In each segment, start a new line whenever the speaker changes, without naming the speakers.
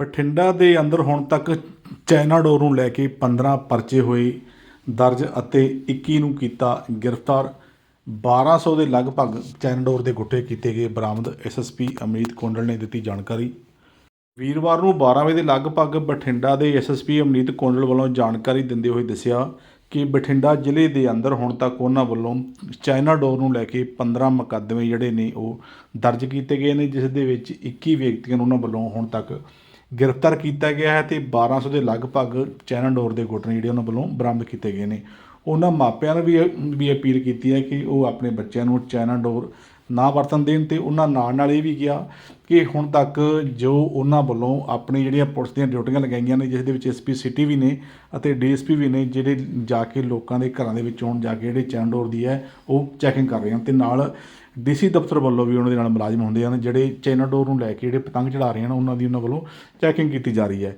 ਬਠਿੰਡਾ ਦੇ ਅੰਦਰ ਹੁਣ ਤੱਕ ਚਾਈਨਾ ਡੋਰ ਨੂੰ ਲੈ ਕੇ 15 ਪਰਚੇ ਹੋਏ, ਦਰਜ ਅਤੇ 21 ਨੂੰ ਕੀਤਾ ਗ੍ਰਿਫਤਾਰ। 1200 ਦੇ ਲਗਭਗ ਚਾਈਨਾ ਡੋਰ ਦੇ ਗੁੱਟੇ ਕੀਤੇ ਗਏ ਬਰਾਮਦ। ਐਸਐਸਪੀ ਅਮਰੀਤ ਕੋਂਡਲ ਨੇ ਦਿੱਤੀ ਜਾਣਕਾਰੀ। ਵੀਰਵਾਰ ਨੂੰ 12 ਵਜੇ ਦੇ ਲਗਭਗ ਬਠਿੰਡਾ ਦੇ ਐਸਐਸਪੀ ਅਮਨੀਤ ਕੋਂਡਲ ਵੱਲੋਂ ਜਾਣਕਾਰੀ ਦਿੰਦੇ ਹੋਏ ਦੱਸਿਆ ਕਿ ਬਠਿੰਡਾ ਜ਼ਿਲ੍ਹੇ ਦੇ ਅੰਦਰ ਹੁਣ ਤੱਕ ਉਹਨਾਂ ਵੱਲੋਂ ਚਾਈਨਾ ਡੋਰ ਨੂੰ ਲੈ ਕੇ 15 ਮੁਕੱਦਮੇ ਜਿਹੜੇ ਨੇ ਉਹ ਦਰਜ ਕੀਤੇ ਗਏ ਨੇ, ਜਿਸ ਦੇ ਵਿੱਚ 21 ਵਿਅਕਤੀਆਂ ਨੂੰ ਉਹਨਾਂ ਵੱਲੋਂ ਹੁਣ ਤੱਕ ਗ੍ਰਿਫਤਾਰ ਕੀਤਾ ਗਿਆ ਹੈ ਤੇ 1200 ਦੇ ਲਗਭਗ ਚਾਈਨਾ ਡੋਰ ਦੇ ਗੁੱਟ ਨੇ ਜਿਹੜੇ ਉਹਨਾਂ ਵੱਲੋਂ ਬਰਾਮਦ ਕੀਤੇ ਗਏ ਨੇ। ਉਹਨਾਂ ਮਾਪਿਆਂ ਨੂੰ ਵੀ ਵੀ ਅਪੀਲ ਕੀਤੀ ਹੈ ਕਿ ਉਹ ਆਪਣੇ ਬੱਚਿਆਂ ਨੂੰ ਚਾਈਨਾ ਡੋਰ ਨਾ ਵਰਤਣ ਦੇਣ ਤੇ ਉਹਨਾਂ ਨਾਲ ਨਾਲ ਇਹ ਵੀ ਕਿਹਾ ਕਿ ਹੁਣ ਤੱਕ ਜੋ ਉਹਨਾਂ ਵੱਲੋਂ ਆਪਣੀ ਜਿਹੜੀਆਂ ਪੁਲਿਸ ਦੀਆਂ ਡਿਊਟੀਆਂ ਲਗਾਈਆਂ ਨੇ, ਜਿਸ ਦੇ ਵਿੱਚ ਐਸਪੀ ਸਿਟੀ ਵੀ ਨੇ ਅਤੇ ਡੀਐਸਪੀ ਵੀ ਨੇ, ਜਿਹੜੇ ਜਾ ਕੇ ਲੋਕਾਂ ਦੇ ਘਰਾਂ ਦੇ ਵਿੱਚ ਹੁਣ ਜਾ ਕੇ ਜਿਹੜੇ ਚਾਈਨਾ ਦੀ ਹੈ, ਉਹ ਚੈਕਿੰਗ ਕਰ ਰਹੇ ਹਨ ਤੇ ਨਾਲ ਡੀਸੀ ਦਫ਼ਤਰ ਵੱਲੋਂ ਵੀ ਉਹਨਾਂ ਦੇ ਨਾਲ ਮੁਲਾਜ਼ਮ ਹੁੰਦੇ ਹਨ, ਜਿਹੜੇ ਚਾਈਨਾ ਡੋਰ ਨੂੰ ਲੈ ਕੇ ਜਿਹੜੇ ਪਤੰਗ ਚੜਾ ਰਹੇ ਹਨ, ਉਹਨਾਂ ਦੀ ਉਹਨਾਂ ਵੱਲੋਂ ਚੈਕਿੰਗ ਕੀਤੀ ਜਾ ਰਹੀ ਹੈ।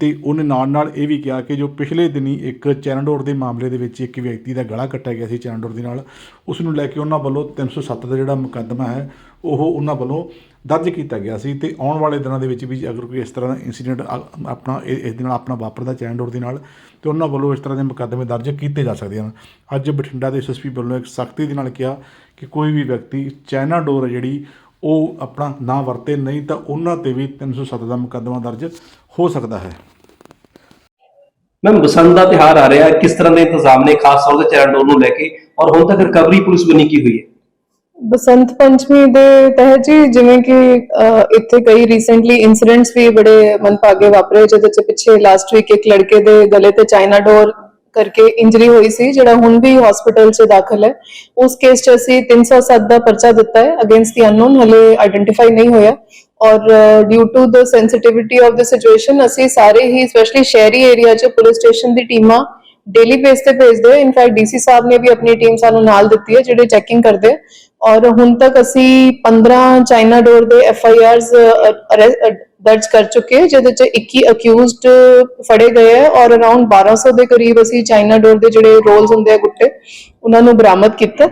ਤੇ ਉਹਨੇ ਨਾਲ ਨਾਲ ਇਹ ਵੀ ਕਿਹਾ ਕਿ ਜੋ ਪਿਛਲੇ ਦਿਨੀ ਇੱਕ ਚਾਈਨਾ ਡੋਰ ਦੇ ਮਾਮਲੇ ਦੇ ਵਿੱਚ ਇੱਕ ਵਿਅਕਤੀ ਦਾ ਗਲਾ ਕੱਟਿਆ ਗਿਆ ਸੀ ਚਾਈਨਾ ਡੋਰ ਦੇ ਨਾਲ, ਉਸ ਨੂੰ ਲੈ ਕੇ ਉਹਨਾਂ ਵੱਲੋਂ 307 ਦਾ ਜਿਹੜਾ ਮੁਕੱਦਮਾ ਹੈ ਉਹ ਉਹਨਾਂ ਵੱਲੋਂ ਦਰਜ ਕੀਤਾ ਗਿਆ ਸੀ ਤੇ ਆਉਣ ਵਾਲੇ ਦਿਨਾਂ ਦੇ ਵਿੱਚ ਵੀ ਅਗਰ ਕੋਈ ਇਸ ਤਰ੍ਹਾਂ ਦਾ ਇਨਸੀਡੈਂਟ ਆਪਣਾ ਇਹ- ਇਸ ਦੇ ਨਾਲ ਆਪਣਾ ਵਾਪਰਦਾ ਚੈਨ ਡੋਰ ਦੇ ਨਾਲ, ਤੇ ਉਹਨਾਂ ਵੱਲੋਂ ਇਸ ਤਰ੍ਹਾਂ ਦੇ ਮੁਕੱਦਮੇ ਦਰਜ ਕੀਤੇ ਜਾ ਸਕਦੇ ਹਨ। ਅੱਜ ਬਠਿੰਡਾ ਦੇ ਐਸਐਸਪੀ ਵੱਲੋਂ ਇੱਕ ਸਖਤੀ ਦੇ ਨਾਲ ਕਿਹਾ ਕਿ ਕੋਈ ਵੀ ਵਿਅਕਤੀ ਚਾਈਨਾ ਡੋਰ ਹੈ ਜਿਹੜੀ, ਉਹ ਆਪਣਾ ਨਾ ਵਰਤੇ, ਨਹੀਂ ਤਾਂ ਉਹਨਾਂ ਤੇ ਵੀ 307 ਦਾ ਮੁਕੱਦਮਾ ਦਰਜ ਹੋ ਸਕਦਾ ਹੈ।
ਮੈਮ, ਬਸੰਤ ਦਾ ਤਿਹਾਰ ਆ ਰਿਹਾ ਕਿਸ ਤਰ੍ਹਾਂ ਦੇ ਇੰਤਜ਼ਾਮ ਨੇ? ਖਾਸ ਤੌਰ ਤੇ ਚੈਰਨ ਡੋਰ ਨੂੰ ਲੈ ਕੇ। ਔਰ ਹੁਣ ਤੱਕ ਰਿਕਵਰੀ ਪੁਲਿਸ ਬਣੀ ਕੀ ਹੋਈ ਹੈ?
ਬਸੰਤ ਪੰਚਮੀ ਦੇ ਤਹਿਤ ਜੀ ਜਿਵੇਂ ਕਿ ਅਹ, ਇੱਥੇ ਕਈ ਰੀਸੈਂਟਲੀ ਇਨਸੀਡੈਂਟਸ ਵੀ ਬੜੇ ਮਨਪਾਗੇ ਵਾਪਰੇ ਜਿਹਦੇ ਚ ਪਿੱਛੇ ਲਾਸਟ ਵੀਕ ਇੱਕ ਲੜਕੇ ਦੇ ਗਲੇ ਤੇ ਚਾਈਨਾ ਡੋਰ ਕਰਕੇ ਇੰਜਰੀ ਹੋਈ ਸੀ ਜਿਹੜਾ ਹੁਣ ਵੀ ਹਸਪੀਟਲ 'ਚ ਦਾਖਲ ਹੈ। ਉਸ ਕੇਸ 'ਚ ਅਸੀਂ 307 ਦਾ ਪਰਚਾ ਦਿੱਤਾ ਹੈ ਅਗੇਂਸਟ ਦੀ ਅਨਨੋਨ ਹਲੇ ਆਇਡੈਂਟੀਫਾਈ ਨਹੀਂ ਹੋਇਆ। ਔਰ due to the sensitivity of the situation ਅਸੀਂ ਸਾਰੇ ਹੀ ਸਪੈਸ਼ਲੀ ਸ਼ਹਿਰੀ ਏਰੀਆ 'ਚ ਪੁਲਿਸ ਸਟੇਸ਼ਨ ਦੀ ਟੀਮਾਂ ਡੇਲੀ ਬੇਸ ਤੇ ਭੇਜਦੇ ਹਾਂ। ਇਨਫੈਕਟ ਡੀਸੀ ਸਾਹਿਬ ਨੇ ਵੀ ਆਪਣੀ ਟੀਮ ਸਾਨੂੰ ਨਾਲ ਦਿੱਤੀ ਹੈ ਜਿਹੜੇ ਚੈਕਿੰਗ ਕਰਦੇ ਆ। ਔਰ ਹੁਣ ਤੱਕ ਅਸੀਂ 15 ਚਾਈਨਾ ਡੋਰ ਦੇ ਐਫ ਆਈ ਆਰਸ ਦਰਜ ਕਰ ਚੁੱਕੇ ਹਾਂ, ਜਿਹਦੇ ਚ 21 ਅਕਿਊਜ਼ਡ ਫੜੇ ਗਏ ਹੈ ਔਰ ਅਰਾਊਂਡ 1200 ਦੇ ਕਰੀਬ ਅਸੀਂ ਚਾਈਨਾ ਡੋਰ ਦੇ ਜਿਹੜੇ ਰੋਲਸ ਹੁੰਦੇ ਆ ਗੁੱਟੇ ਉਹਨਾਂ ਨੂੰ ਬਰਾਮਦ ਕੀਤਾ।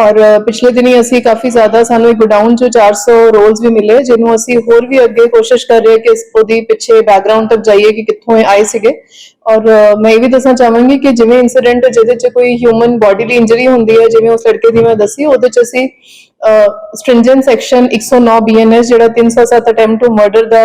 ਔਰ ਪਿਛਲੇ ਦਿਨੀ ਅਸੀਂ ਕਾਫੀ ਜ਼ਿਆਦਾ ਸਾਨੂੰ ਇੱਕ ਗੋਡਾਊਨ ਚ 400 ਰੋਲਸ ਵੀ ਮਿਲੇ ਜਿਹਨੂੰ ਅਸੀਂ ਹੋਰ ਵੀ ਅੱਗੇ ਕੋਸ਼ਿਸ਼ ਕਰ ਰਹੇ ਕਿ ਉਹਦੀ ਪਿੱਛੇ ਬੈਕਗ੍ਰਾਉਂਡ ਤੱਕ ਜਾਈਏ ਕਿ ਕਿੱਥੋਂ ਇਹ ਆਏ ਸੀਗੇ। ਔਰ ਮੈਂ ਇਹ ਵੀ ਦੱਸਣਾ ਚਾਹਾਂਗੀ ਕਿ ਜਿਵੇਂ ਇਨਸੀਡੈਂਟ ਜਿਹਦੇ ਚ ਕੋਈ ਹਿਊਮਨ ਬੋਡੀਲੀ ਇੰਜਰੀ ਹੁੰਦੀ ਹੈ ਜਿਵੇਂ ਉਸ ਲੜਕੇ ਦੀ ਮੈਂ ਦੱਸੀ ਉਹਦੇ ਚ ਅਸੀਂ ਸਟ੍ਰਿੰਜੈਂਟ ਸੈਕਸ਼ਨ 109 ਬੀਐਨਐਸ ਜਿਹੜਾ 307 ਅਟੈਂਪਟ ਟੂ ਮਰਡਰ ਦਾ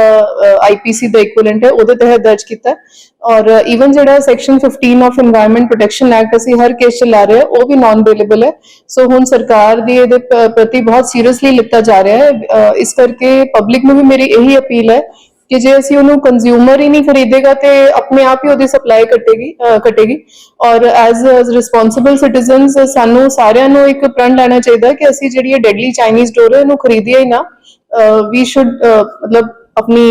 ਆਈਪੀਸੀ ਦਾ ਇਕੁਇਵਲੈਂਟ ਹੈ, ਉਹਦੇ ਤਹਿਤ ਦਰਜ ਕੀਤਾ ਔਰ ਈਵਨ ਜਿਹੜਾ section 15 of environment protection act ਅਸੀਂ ਹਰ ਕੇਸ ਚਲਾ ਰਹੇ ਉਹ ਵੀ ਨਾਨ ਅਵੇਲੇਬਲ ਹੈ। ਸੋ ਹੁਣ ਸਰਕਾਰ ਦੀ ਇਹਦੇ ਪ੍ਰਤੀ ਬਹੁਤ ਸੀਰੀਅਸਲੀ ਲਿੱਤਾ ਜਾ ਰਿਹਾ ਹੈ। ਇਸ ਕਰਕੇ ਪਬਲਿਕ ਨੂੰ ਵੀ ਮੇਰੀ ਇਹੀ ਅਪੀਲ ਹੈ ਕਿ ਜੇ ਅਸੀਂ ਉਹਨੂੰ ਕੰਜ਼ਿਊਮਰ ਹੀ ਨਹੀਂ ਖਰੀਦੇਗਾ ਤੇ ਆਪਣੇ ਆਪ ਹੀ ਉਹਦੀ ਸਪਲਾਈ ਕੱਟੇਗੀ ਅ, ਘਟੇਗੀ ਔਰ ਐਜ਼ ਰਿਸਪੌਂਸਿਬਲ ਸਿਟੀਜ਼ਨਸ ਸਾਨੂੰ ਸਾਰਿਆਂ ਨੂੰ ਇੱਕ ਪ੍ਰਣ ਲੈਣਾ ਚਾਹੀਦਾ ਕਿ ਅਸੀਂ ਜਿਹੜੀ ਇਹ ਡੈਡਲੀ ਚਾਈਨੀਜ਼ ਡੋਰ ਹੈ ਇਹਨੂੰ ਖਰੀਦੀਏ ਹੀ ਨਾ। ਵੀ ਸ਼ੁੱਡ ਮਤਲਬ ਆਪਣੀ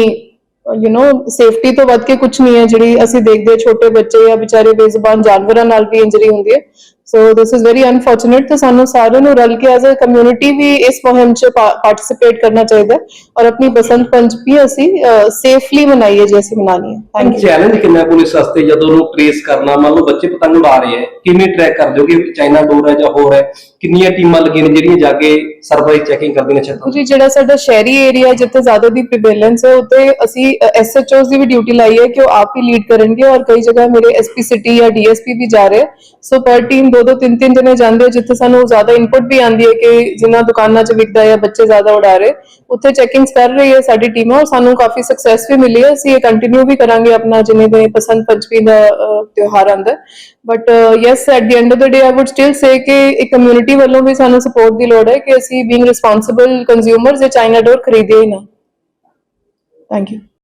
ਯੂ نو ਸੇਫਟੀ ਤੋਂ ਵੱਧ ਕੇ ਕੁਝ ਨਹੀਂ ਹੈ ਜਿਹੜੀ ਅਸੀਂ ਦੇਖਦੇ ਛੋਟੇ ਬੱਚੇ ਜਾਂ ਵਿਚਾਰੇ ਬੇਜ਼ੁਬਾਨ ਜਾਨਵਰਾਂ ਨਾਲ ਵੀ ਇੰਜਰੀ ਹੁੰਦੀ ਹੈ। So this is very unfortunate ਤੇ ਸਾਨੂੰ ਸਾਰਿਆਂ ਨੂੰ ਰਲ ਕੇ ਐਜ਼ ਅ ਕਮਿਊਨਿਟੀ ਵੀ ਇਸ ਮੁਹਿੰਮ 'ਚ ਪਾਰਟਿਸਿਪੇਟ ਕਰਨਾ ਚਾਹੀਦਾ ਔਰ ਆਪਣੀ ਬਸੰਤ ਪੰਚਮੀ ਅਸੀਂ ਸੇਫਲੀ ਮਨਾਈਏ ਜੇ ਅਸੀਂ ਮਨਾਣੀ ਹੈ। ਥੈਂਕ ਯੂ
ਚੈਲੰਜ ਕਿੰਨਾ ਪੁਲਿਸ ਵਾਸਤੇ? ਜਦੋਂ ਉਹਨੂੰ ਟ੍ਰੇਸ ਕਰਨਾ? ਮੰਨ ਲਓ ਬੱਚੇ ਪਤੰਗ ਉਡਾ ਰਹੇ ਹੈ। ਕਿਵੇਂ ਟਰੈਕ ਕਰਦੇ ਹੋ ਕਿ ਚਾਈਨਾ ਡੋਰ ਹੈ ਜਾਂ ਹੋਰ ਹੈ? ਕਿੰਨੀਆਂ ਟੀਮਾਂ ਲੱਗੀਆਂ ਨੇ ਜਿਹੜੀਆਂ ਜਾ ਕੇ ਸਰਪ੍ਰਾਈਜ਼ ਚੈਕਿੰਗ ਕਰਦੀਆਂ ਨੇ ਛੱਤਾਂ
ਜੀ ਜਿਹੜਾ ਸਾਡਾ ਸ਼ਹਿਰੀ ਏਰੀਆ ਜਿੱਥੇ ਜ਼ਿਆਦਾ ਦੀ ਪ੍ਰੀਵੈਲੈਂਸ ਹੈ ਉੱਤੇ ਅਸੀਂ ਐਸਐਚਓਸ ਦੀ ਵੀ ਡਿਊਟੀ ਲਾਈ ਹੈ ਕਿ ਉਹ ਆਪ ਹੀ ਲੀਡ ਕਰਨਗੇ ਔਰ ਕਈ ਜਗ੍ਹਾ ਮੇਰੇ ਐਸਪੀ ਸਿਟੀ ਜਾਂ ਡੀਐਸਪੀ ਵੀ ਜਾ ਰਹੇ ਸੋ ਪਰ ਟੀਮ ਦੋ ਦੋ ਤਿੰਨ ਤਿੰਨ ਜਣੇ ਜਾਂਦੇ ਜਿੱਥੇ ਸਾਨੂੰ ਜ਼ਿਆਦਾ ਇਨਪੁਟ ਵੀ ਆਂਦੀ ਹੈ ਕਿ ਜਿਨ੍ਹਾਂ ਦੁਕਾਨਾਂ 'ਚ ਵਿਕਦਾ ਹੈ ਬੱਚੇ ਜ਼ਿਆਦਾ ਉਡਾ ਰਹੇ ਉੱਥੇ ਚੈਕਿੰਗਸ ਕਰ ਰਹੀ ਹੈ ਸਾਡੀ ਟੀਮ ਔਰ ਸਾਨੂੰ ਕਾਫੀ ਸਕਸੈਸ ਵੀ ਮਿਲੀ ਹੈ। ਅਸੀਂ ਇਹ ਕੰਟੀਨਿਊ ਵੀ ਕਰਾਂਗੇ ਆਪਣਾ ਜਿਵੇਂ ਦੇ ਪਸੰਦ ਪੰਚਮੀ ਦਾ ਤਿਉਹਾਰ ਆਂਦਾ but yes at the end of the day I would still say ਕਿ ਇੱਕ ਕਮਿਊਨਿਟੀ ਵੱਲੋਂ ਵੀ ਸਾਨੂੰ ਸਪੋਰਟ ਦੀ ਲੋੜ ਹੈ ਕਿ ਅਸੀਂ ਬੀਇੰਗ ਰਿਸਪੌਂਸਿਬਲ ਕੰਜ਼ਿਊਮਰਸ ਇਹ ਚਾਈਨਾ ਡੋਰ ਖਰੀਦੇ ਹੀ ਨਾ। Thank you